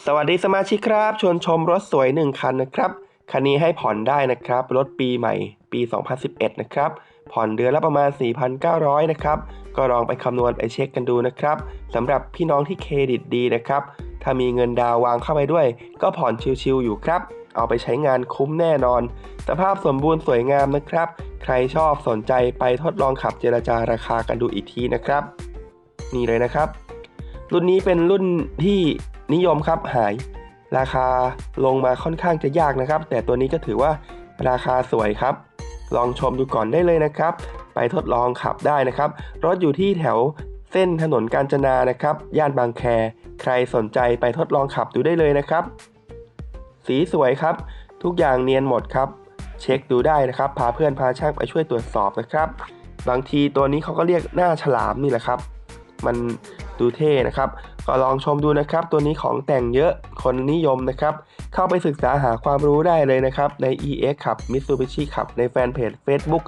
สวัสดีสมาชิกครับ ชวนชมรถสวย 1 คันนะครับ คันนี้ให้ผ่อนได้นะครับ รถปีใหม่ปี 2011 นะครับ ผ่อนเดือนละประมาณ 4,900 นะครับ ก็ลองไปคำนวณไปเช็คกันดูนะครับสำหรับพี่น้องที่เครดิตดีนะครับ ถ้ามีเงินดาววางเข้าไปด้วย ก็ผ่อนชิวๆอยู่ครับ เอาไปใช้งานคุ้มแน่นอน สภาพสมบูรณ์สวยงามนะครับ ใครชอบสนใจไปทดลองขับเจรจาราคากันดูอีกทีนะครับ นี่เลยนะครับ รุ่นนี้เป็นรุ่นที่ นิยมครับหาย ราคาลงมาค่อนข้างจะยากนะครับ แต่ตัวนี้ก็ถือว่าราคาสวยครับ ลองชมดูก่อนได้เลยนะครับ ไปทดลองขับได้นะครับ รถอยู่ที่แถวเส้นถนนกาญจนานะครับ ย่านบางแค ใครสนใจไปทดลองขับดูได้เลยนะครับ สีสวยครับ ทุกอย่างเนียนหมดครับ เช็คดูได้นะครับ พาเพื่อนพาช่างไปช่วยตรวจสอบนะครับ บางทีตัวนี้เขาก็เรียกหน้าฉลามนี่แหละครับ มัน ดูเท่นะครับ ก็ลองชมดูนะครับ ตัวนี้ของแต่งเยอะคนนิยมนะครับ เข้าไปศึกษาหาความรู้ได้เลยนะครับ ใน EX ขับ Mitsubishi ขับ ในแฟนเพจ Facebook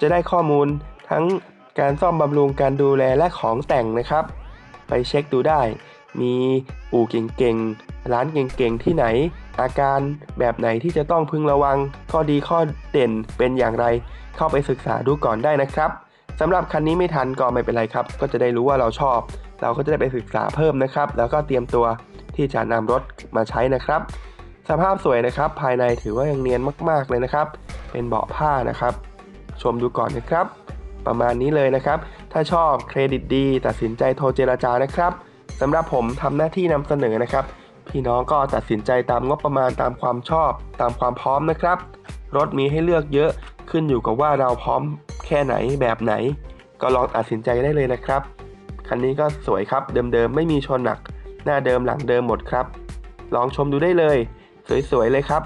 จะได้ข้อมูลทั้งการซ่อมบำรุงการดูแลและของแต่งนะครับ ไปเช็คดูได้ มีอู่เก่งๆ ร้านเก่งๆ ที่ไหน อาการแบบไหนที่จะต้องพึงระวัง ข้อดีข้อเด่นเป็นอย่างไร เข้าไปศึกษาดูก่อนได้นะครับ สำหรับคันนี้ไม่ทันก็ไม่เป็นไรครับ ก็จะได้รู้ว่าเราชอบ เราก็จะได้ไปศึกษาเพิ่มนะครับ แล้วก็เตรียมตัวที่จะนำรถมาใช้นะครับ สภาพสวยนะครับ ภายในถือว่ายังเนียนมากๆเลยนะครับ เป็นเบาะผ้านะครับ ชมดูก่อนนะครับ ประมาณนี้เลยนะครับ ถ้าชอบเครดิตดี ตัดสินใจโทรเจราจานะครับสำหรับผมทำหน้าที่นำเสนอนะครับ พี่น้องก็ตัดสินใจตามงบประมาณตามความชอบ ตามความพร้อมนะครับ รถมีให้เลือกเยอะขึ้นอยู่กับว่าเราพร้อม แค่ไหนแบบไหน ก็ลองตัดสินใจได้เลยนะครับ คันนี้ก็สวยครับเดิมๆไม่มีชนหนัก หน้าเดิมหลังเดิมหมดครับ ลองชมดูได้เลย สวยๆเลยครับ